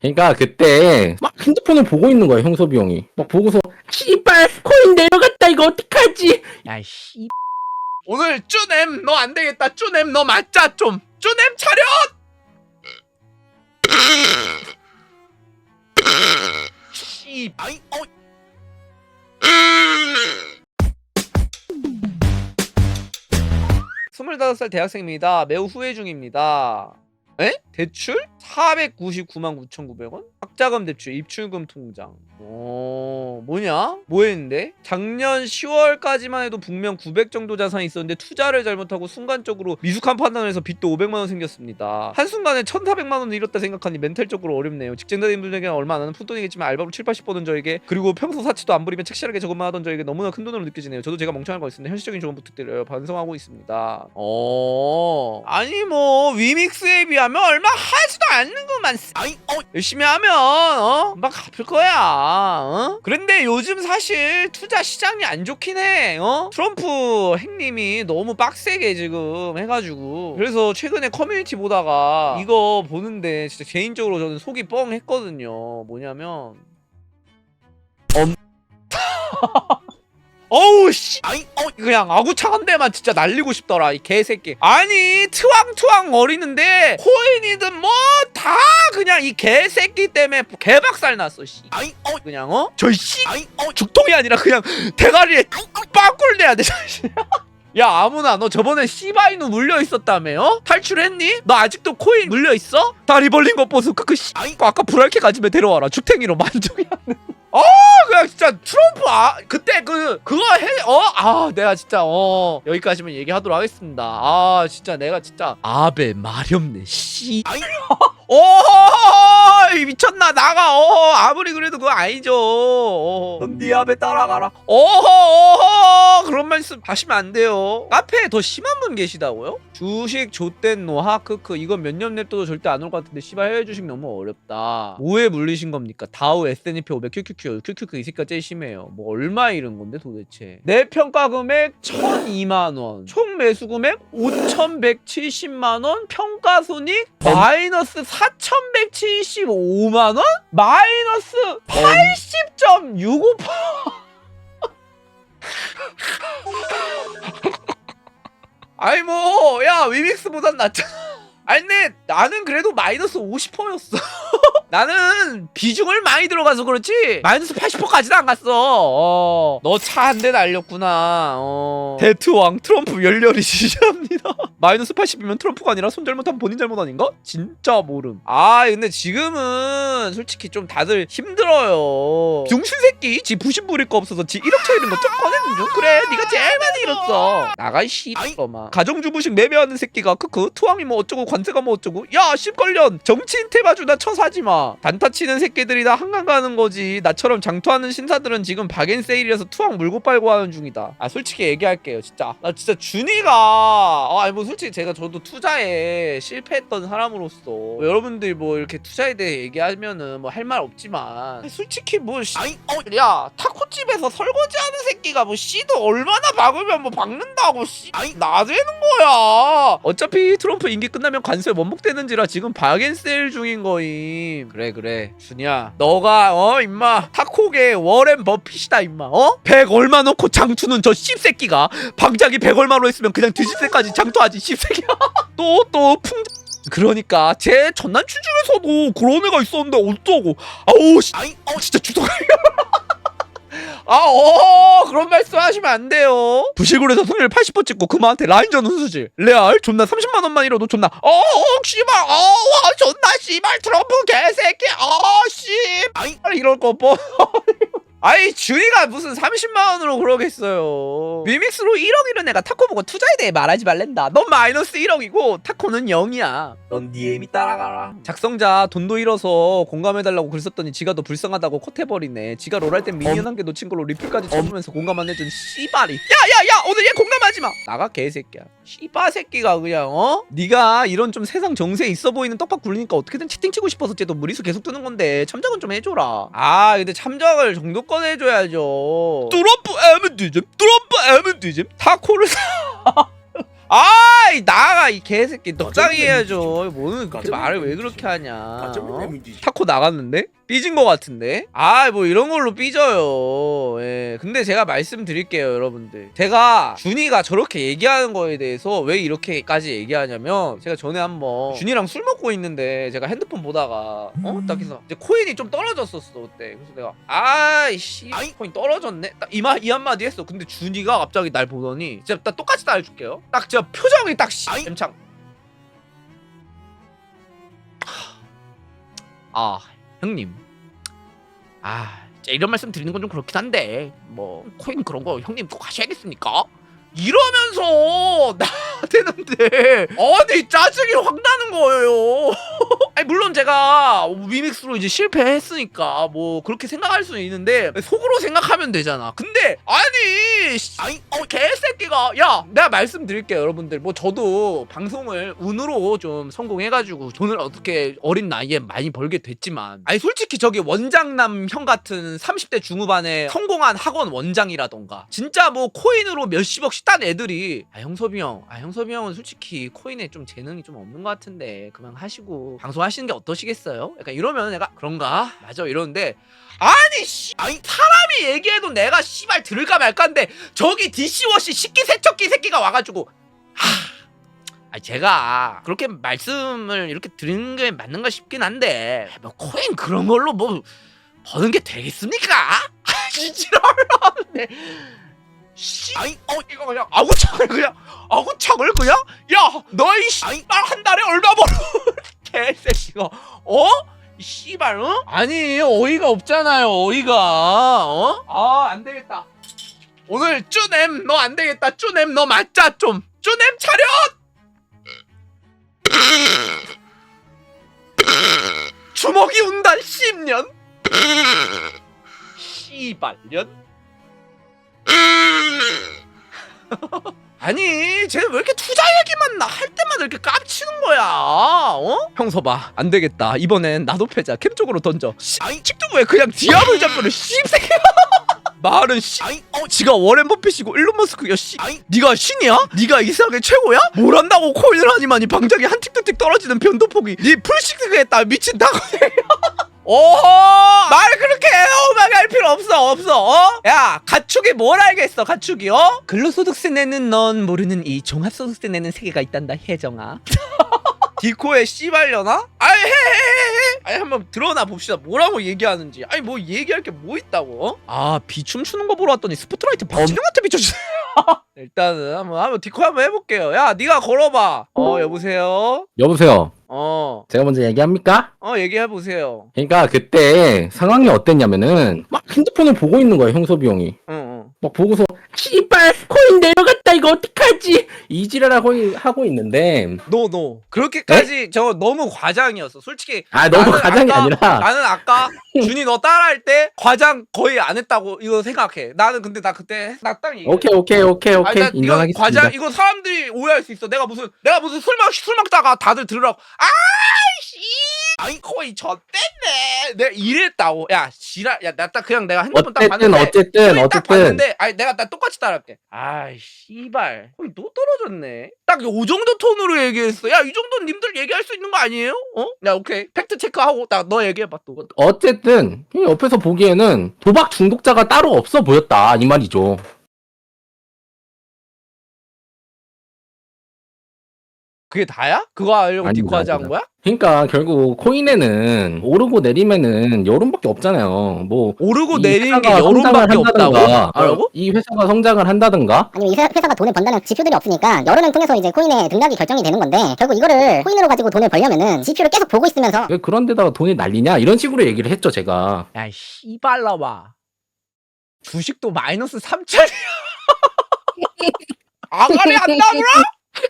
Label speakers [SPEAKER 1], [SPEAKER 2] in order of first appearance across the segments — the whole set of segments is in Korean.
[SPEAKER 1] 그러니까 그때 막 핸드폰을 보고 있는 거야 형섭이 형이. 막 보고서 씨발 코인 내려갔다 이거 어떡하지?
[SPEAKER 2] 야씨. 오늘 쭈냄 너안 되겠다. 쭈냄 너 맞자 좀. 쭈냄 차렷! 씨 아이 어 스물다섯 살 대학생입니다. 매우 후회 중입니다. 에? 대출? 499만 9,900원? 학자금 대출, 입출금 통장. 어, 뭐냐? 뭐 했는데? 작년 10월까지만 해도 분명 900 정도 자산이 있었는데 투자를 잘못하고 순간적으로 미숙한 판단을 해서 빚도 500만 원 생겼습니다. 한순간에 1,400만 원을 잃었다 생각하니 멘탈적으로 어렵네요. 직장다니분들에게는 얼마 안 하는 푼돈이겠지만 알바로 7, 80 버는 저에게 그리고 평소 사치도 안 부리면 착실하게 저것만 하던 저에게 너무나 큰 돈으로 느껴지네요. 저도 제가 멍청한 거 있습니다. 현실적인 조언 부탁드려요. 반성하고 있습니다. 어... 아니 뭐 위믹스에 비 하면 얼마 하지도 않는구만. 아니 어 열심히 하면 어? 막 갚을 거야. 어? 그런데 요즘 사실 투자 시장이 안 좋긴 해. 어? 트럼프 행님이 너무 빡세게 지금 해가지고 그래서 최근에 커뮤니티 보다가 이거 보는데 진짜 개인적으로 저는 속이 뻥했거든요. 뭐냐면 엄 어우 씨. 아니 어 그냥 아구창 한 대만 진짜 날리고 싶더라 이 개새끼. 아니 트왕트왕 거리는데 코인이든 뭐 다 그냥 이 개새끼 때문에 개박살 났어 씨. 아니 어. 그냥 어 저씨. 아니 어. 죽통이 아니라 그냥 대가리에 빵꿀 내야 돼 씨. 야 아무나 너 저번에 시바이누 물려 있었다며? 어? 탈출했니? 너 아직도 코인 물려 있어? 다리 벌린 거 보소 크크 씨. 아까 불알게 가지면 데려와라. 주탱이로 만족이 안돼 어 그냥 진짜 트럼프 아 그때 그 그거 해어아 내가 진짜 어 여기까지만 얘기하도록 하겠습니다. 아 진짜 내가 진짜 아베 마렵네 씨. 어 미쳤나 나가 어 아무리 그래도 그거 아니죠. 어. 넌네 아베 따라가라. 어허 어허 그런 말씀 하시면 안 돼요. 카페에 더 심한 분 계시다고요? 주식 좆된 노하 크크. 이건 몇 년 냅둬도 절대 안 올 것 같은데 씨발 해외 주식 너무 어렵다. 뭐에 물리신 겁니까? 다우 S&P 500 QQQ QQQ 이 새끼가 제일 심해요. 뭐 얼마 잃은 건데 도대체? 내 평가 금액 1002만원 총 매수 금액 5170만원 평가 손익 마이너스 4175만원? 마이너스 80.65% 아이 뭐 야 위믹스보단 낫잖아 아니 근데 나는 그래도 마이너스 50%였어. 나는 비중을 많이 들어가서 그렇지 마이너스 80%까지도 안 갔어. 어. 너 차 한 대 날렸구나. 어. 대트왕 트럼프 열렬히 지지합니다. 마이너스 80이면 트럼프가 아니라 손 잘못하면 본인 잘못 아닌가? 진짜 모름. 아 근데 지금은 솔직히 좀 다들 힘들어요. 병신 새끼 지 부심 부릴 거 없어서 지 1억차 잃은 거좀 꺼내는 중. 그래 네가 제일 많이 잃었어. 나가 이 씨발놈아 가정주부식 매매하는 새끼가 크크. 투항이 뭐 어쩌고 관 세가 뭐 어쩌고? 야 씹걸련! 정치인 테마주나 쳐사지마. 단타 치는 새끼들이다 한강 가는 거지. 나처럼 장투하는 신사들은 지금 박앤세일이라서 투항 물고 빨고 하는 중이다. 아 솔직히 얘기할게요 진짜. 나 진짜 준이가! 아, 아니 뭐 솔직히 제가 저도 투자에 실패했던 사람으로서 뭐 여러분들 뭐 이렇게 투자에 대해 얘기하면은 뭐 할 말 없지만 솔직히 뭐 씨, 아니 어야 타코집에서 설거지하는 새끼가 뭐 씨도 얼마나 박으면 뭐 박는다고 씨. 아니 나대는 거야! 어차피 트럼프 임기 끝나면 관세 원목되는지라 지금 박앤세일 중인 거임. 그래 그래. 준이야. 너가 어 임마. 타코계 워렌 버핏이다 임마. 어? 100 얼마 넣고 장투는 저 씹새끼가? 방작이 100 얼마로 했으면 그냥 뒤질 때까지 장투하지 씹새끼야. 또 또 풍 그러니까 제 전남친 중에서도 그런 애가 있었는데 어쩌고. 아우 씨. 아이 어. 진짜 주도가 아, 어, 그런 말씀 하시면 안 돼요. 부실굴에서 손해를 80% 찍고 그마한테 라인전 훈수질. 레알 존나 30만 원만 잃어도 존나 어, 어, 씨발, 어, 와, 존나 씨발 트럼프 개새끼, 어, 씨, 아이, 이럴 거 뭐. 아이 주희가 무슨 30만 원으로 그러겠어요. 미믹스로 1억 잃은 애가 타코 보고 투자에 대해 말하지 말랜다. 넌 마이너스 1억이고 타코는 0이야. 넌 니엠이 따라가라. 작성자 돈도 잃어서 공감해달라고 글 썼더니 지가 더 불쌍하다고 컷해버리네. 지가 롤할 땐 미니언 한 개 놓친 걸로 리플까지 쳐보면서 공감 안 해준 씨발이. 야야야 오늘 얘 공감하지 마. 나가 개새끼야. 씨바 새끼가 그냥 어? 네가 이런 좀 세상 정세 있어 보이는 떡밥 굴리니까 어떻게든 채팅 치고 싶어서 쟤도 무리수 계속 뜨는 건데 참작은 좀 해줘라. 아 근데 참작을 정도 껏 해줘야죠. 트럼프 에멘디즘 트럼프 에멘디즘 타코를 아이 나가 이 개새끼
[SPEAKER 3] 가정의
[SPEAKER 2] 해야죠 뭐는 그렇게 말을 왜. 그렇게 하냐 어? 타코 나갔는데? 삐진 거 같은데? 아, 뭐 이런 걸로 삐져요. 예. 근데 제가 말씀드릴게요, 여러분들. 제가 준이가 저렇게 얘기하는 거에 대해서 왜 이렇게까지 얘기하냐면 제가 전에 한번 준이랑 술 먹고 있는데 제가 핸드폰 보다가 어? 딱 해서 이제 코인이 좀 떨어졌었어, 그때. 그래서 내가 아이씨, 코인 떨어졌네? 딱 이, 말, 이 한마디 했어. 근데 준이가 갑자기 날 보더니 진짜 딱 똑같이 따라해줄게요. 딱 진짜 표정이 딱 씨, 엠창. 아, 형님. 아, 이런 말씀 드리는 건 좀 그렇긴 한데, 뭐, 코인 그런 거 형님 꼭 하셔야겠습니까? 이러면서 나대는데 아니 짜증이 확 나는 거예요. 아니 물론 제가 위믹스로 이제 실패했으니까 뭐 그렇게 생각할 수는 있는데 속으로 생각하면 되잖아. 근데 아니 씨, 아니 어, 개새끼가 야 내가 말씀드릴게요 여러분들 뭐 저도 방송을 운으로 좀 성공해가지고 돈을 어떻게 어린 나이에 많이 벌게 됐지만 아니 솔직히 저기 원장남 형 같은 30대 중후반에 성공한 학원 원장이라던가 진짜 뭐 코인으로 몇십억씩 딴 애들이 아 형섭이 형, 아 형섭이 형은 솔직히 코인에 좀 재능이 좀 없는 것 같은데 그만 하시고 방송하시는 게 어떠시겠어요? 약간 이러면 내가 그런가? 맞아 이러는데 아니 씨 아니 사람이 얘기해도 내가 씨발 들을까 말까인데 저기 DC워시 식기 세척기 새끼가 와가지고 하 아, 제가 그렇게 말씀을 이렇게 드리는 게 맞는가 싶긴 한데 뭐 코인 그런 걸로 뭐 버는 게 되겠습니까? 지랄하는데 씨. 아니 어 이거 그냥 아구창을 그냥 아구창을 그냥? 야 너희 씨발 한 달에 얼마 벌어? 개새끼가. 어? 이 씨발 어? 아니 어이가 없잖아요 어이가. 어? 아 안 되겠다. 오늘 쭈냄 너 안 되겠다. 쭈냄 너 맞자 좀. 쭈냄 차렷! 주먹이 운다 10년. 씨발년 아니 쟤는 왜 이렇게 투자 얘기만 나 할 때마다 이렇게 깝치는 거야? 어? 형서봐. 안 되겠다. 이번엔 나도 패자. 캠 쪽으로 던져. 씨, 아니 틱톡 왜 그냥 디아블 잡고를 씹새끼 말은 씨. 어, 지가 워렌 버핏이고 일론 머스크야 씨. 네가 신이야? 네가 이 세상의 최고야? 뭘 한다고 코인을 하니만 이 방장이 한 틱틱틱 떨어지는 변도폭이 네 풀식스 했다 미친 다거네 오호! 말 그렇게 애엄하게 할 필요 없어 없어. 어? 야 가축이 뭘 알겠어 가축이 어? 근로소득세 내는 넌 모르는 이 종합소득세 내는 세계가 있단다 혜정아. 디코의 씨발려나? 아이 해 해해 아니 한번 드러나 봅시다. 뭐라고 얘기하는지. 아니 뭐 얘기할 게 뭐 있다고? 어? 아 비춤 추는 거 보러 왔더니 스포트라이트 박진영한테 비춰주네. 일단은 한번 한번 디코 한번 해볼게요. 야 네가 걸어봐. 어 여보세요?
[SPEAKER 1] 여보세요. 제가 먼저 얘기합니까?
[SPEAKER 2] 얘기해 보세요
[SPEAKER 1] 그러니까 그때 상황이 어땠냐면은 막 핸드폰을 보고 있는 거예요 형섭이 형이
[SPEAKER 2] 응응
[SPEAKER 1] 막 보고서 씨발 코인 내려갔다 이거 어떡하지 이지랄 하고, 하고 있는데
[SPEAKER 2] 노, 노. 그렇게까지 저 너무 과장이었어. 솔직히.
[SPEAKER 1] 아 너무
[SPEAKER 2] 나는
[SPEAKER 1] 가장이
[SPEAKER 2] 아까-
[SPEAKER 1] 아니라
[SPEAKER 2] 나는 아까 준이 너 따라할 때 과장 거의 안 했다고 이거 생각해. 나는 근데 나 그때 나딱 얘기해.
[SPEAKER 1] 오케이 오케이 오케이
[SPEAKER 2] 아니,
[SPEAKER 1] 오케이
[SPEAKER 2] 나 이거
[SPEAKER 1] 인정하겠습니다
[SPEAKER 2] 과장 이거 사람들이 오해할 수 있어. 내가 무슨 내가 무슨 술 먹, 술 먹다가 다들 들으라고. 아이 씨. 아이 거의 젖됐네. 내가 이랬다고. 야 지랄. 야나 딱 그냥 내가 핸드폰 딱
[SPEAKER 1] 어쨌든
[SPEAKER 2] 봤는데.
[SPEAKER 1] 어쨌든
[SPEAKER 2] 딱
[SPEAKER 1] 어쨌든
[SPEAKER 2] 봤는데 아니 내가 나 똑같이 따라할게. 아이 씨발. 거의 또 떨어졌네. 딱 요 정도 톤으로 얘기했어. 야 이 정도는 님들 얘기할 수 있는 거 아니에요? 어? 야 오케이 팩트 체크하고 딱너 얘기해봐 또.
[SPEAKER 1] 어쨌든 옆에서 보기에는 도박 중독자가 따로 없어 보였다 이 말이죠
[SPEAKER 2] 그게 다야? 그거 하려고
[SPEAKER 1] 아닙니다,
[SPEAKER 2] 한
[SPEAKER 1] 아닙니다.
[SPEAKER 2] 거야?
[SPEAKER 1] 그러니까 결국 코인에는 오르고 내리면은 여론밖에 없잖아요 뭐
[SPEAKER 2] 오르고
[SPEAKER 1] 이
[SPEAKER 2] 내리는 게
[SPEAKER 1] 회사가
[SPEAKER 2] 여론밖에
[SPEAKER 1] 성장을
[SPEAKER 2] 없다고.
[SPEAKER 1] 한다든가,
[SPEAKER 2] 뭐라고?
[SPEAKER 1] 어, 이 회사가 성장을 한다든가
[SPEAKER 4] 아니면 이 회- 회사가 돈을 번다는 지표들이 없으니까 여론을 통해서 이제 코인의 등락이 결정이 되는 건데 결국 이거를 코인으로 가지고 돈을 벌려면은 지표를 계속 보고 있으면서
[SPEAKER 1] 왜 그런 데다가 돈이 날리냐 이런 식으로 얘기를 했죠 제가
[SPEAKER 2] 야 씨발라봐. 주식도 마이너스 3천이야. 아가리 안 나무라?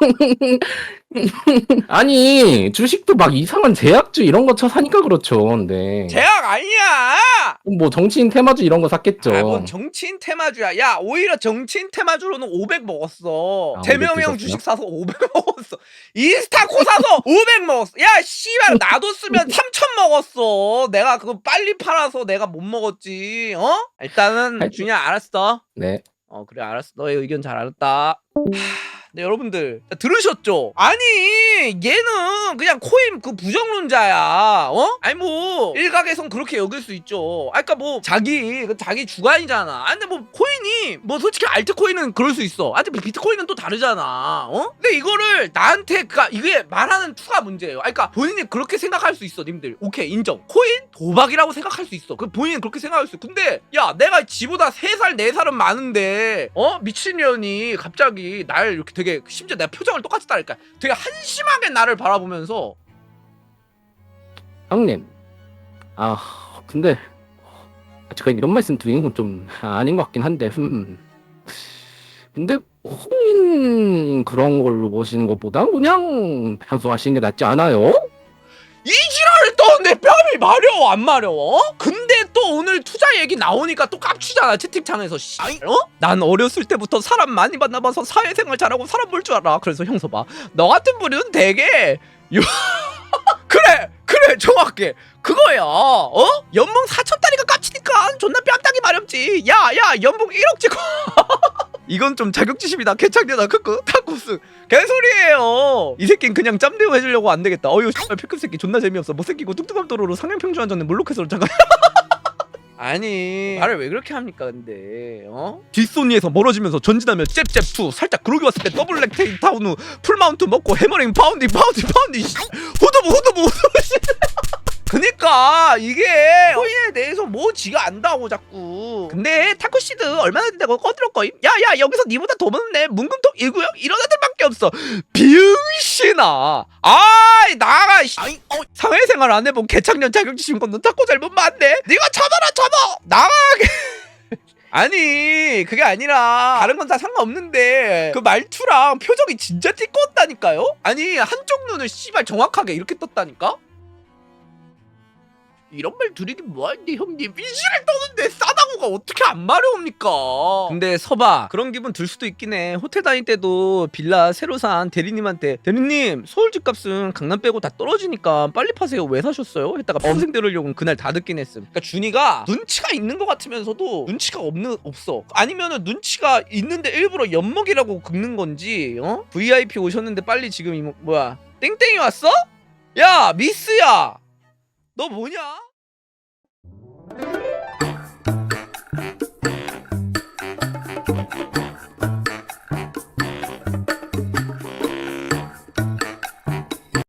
[SPEAKER 1] 아니 주식도 막 이상한 제약주 이런 거 쳐 사니까 그렇죠 근데
[SPEAKER 2] 제약 아니야.
[SPEAKER 1] 뭐 정치인 테마주 이런 거 샀겠죠
[SPEAKER 2] 아, 뭔 정치인 테마주야. 야, 오히려 정치인 테마주로는 500 먹었어.
[SPEAKER 1] 아,
[SPEAKER 2] 재명이 500형
[SPEAKER 1] 드셨어요?
[SPEAKER 2] 주식 사서 500 먹었어. 인스타코 사서 500 먹었어. 야, 씨발 나도 쓰면 3000 먹었어. 내가 그거 빨리 팔아서 내가 못 먹었지. 어? 일단은 준이야 알았어.
[SPEAKER 1] 네
[SPEAKER 2] 어, 그래 알았어. 너의 의견 잘 알았다. 네 여러분들 들으셨죠? 아니 얘는 그냥 코인 그 부정론자야 어? 아니 뭐 일각에선 그렇게 여길 수 있죠. 아까 뭐 자기 그 자기 주관이잖아. 아 근데 뭐 코인이 뭐 솔직히 알트코인은 그럴 수 있어. 아 근데 뭐 비트코인은 또 다르잖아 어? 근데 이거를 나한테 그니까 이게 말하는 투가 문제예요. 아 그니까 본인이 그렇게 생각할 수 있어 님들. 오케이 인정. 코인? 도박이라고 생각할 수 있어. 그 본인은 그렇게 생각할 수 있어. 근데 야 내가 지보다 3살 4살은 많은데 어? 미친년이 갑자기 날 이렇게 되게 심지어 내가 표정을 똑같이 따르니까 되게 한심하게 나를 바라보면서
[SPEAKER 1] 형님. 아, 근데 제가 이런 말씀 드리는 건 좀 아닌 것 같긴 한데. 음. 근데 코인 그런 걸로 보시는 것보다 그냥 편수하시는 게 낫지 않아요?
[SPEAKER 2] 이 지랄을 떠내 뺨이 마려워 안 마려워? 근데 또 오늘 투자 얘기 나오니까 또 깝치잖아 채팅창에서. 씨. 어? 난 어렸을 때부터 사람 많이 만나봐서 사회생활 잘하고 사람 볼 줄 알아. 그래서 형서 봐너 같은 분은 되게 요... 그래 그래 정확해. 그거야. 어? 연봉 4천짜리가 깝치니까 존나 뺨따기 마렵지. 야야 연봉 1억 찍고 이건 좀 자격지심이다. 개창대다. 크크. 타코스 개소리예요. 이 새끼는 그냥 짬대우 해주려고 안 되겠다. 어휴 씨발 피크 새끼 존나 재미없어. 못생기고 뚱뚱한 도로로 상향평준화 전에 몰록해서 잠깐 아니 말을 왜 그렇게 합니까 근데 어? 뒷손이에서 멀어지면서 전진하면 잽잽2 살짝 그러기 왔을 때 더블 렉 테이크 다운 후 풀마운트 먹고 해머링 파운딩 파운딩 파운딩 씨. 후드부 후드부 후드부 씨. 그니까 이게 코인에 대해서 뭐 지가 안다고 자꾸. 근데 타코시드 얼마나 된다고 꺼들었거임? 야야 여기서 니보다 더 많네. 문금통 1구역 이런 애들밖에 없어. 비응신아. 아이 나가 씨. 아이, 어, 사회생활 안 해본 개창년 자격지심 건너 타코 잘못 맞네. 니가 잡아라 잡아 나가게. 아니 그게 아니라 다른 건 다 상관없는데 그 말투랑 표정이 진짜 띠꺼웠다니까요? 아니 한쪽 눈을 씨발 정확하게 이렇게 떴다니까 이런 말 드리긴 뭐한데 형님? 삐지를 떠는데 싸다고가 어떻게 안 마려웁니까? 근데 서봐 그런 기분 들 수도 있긴 해. 호텔 다닐 때도 빌라 새로 산 대리님한테 대리님 서울 집값은 강남 빼고 다 떨어지니까 빨리 파세요. 왜 사셨어요? 했다가 평생 들으려고 그날 다 듣긴 했음. 그러니까 준이가 눈치가 있는 것 같으면서도 눈치가 없는 없어. 아니면은 눈치가 있는데 일부러 엿먹이라고 긁는 건지 어? VIP 오셨는데 빨리 지금 이모 뭐야 땡땡이 왔어? 야 미스야 너 뭐냐?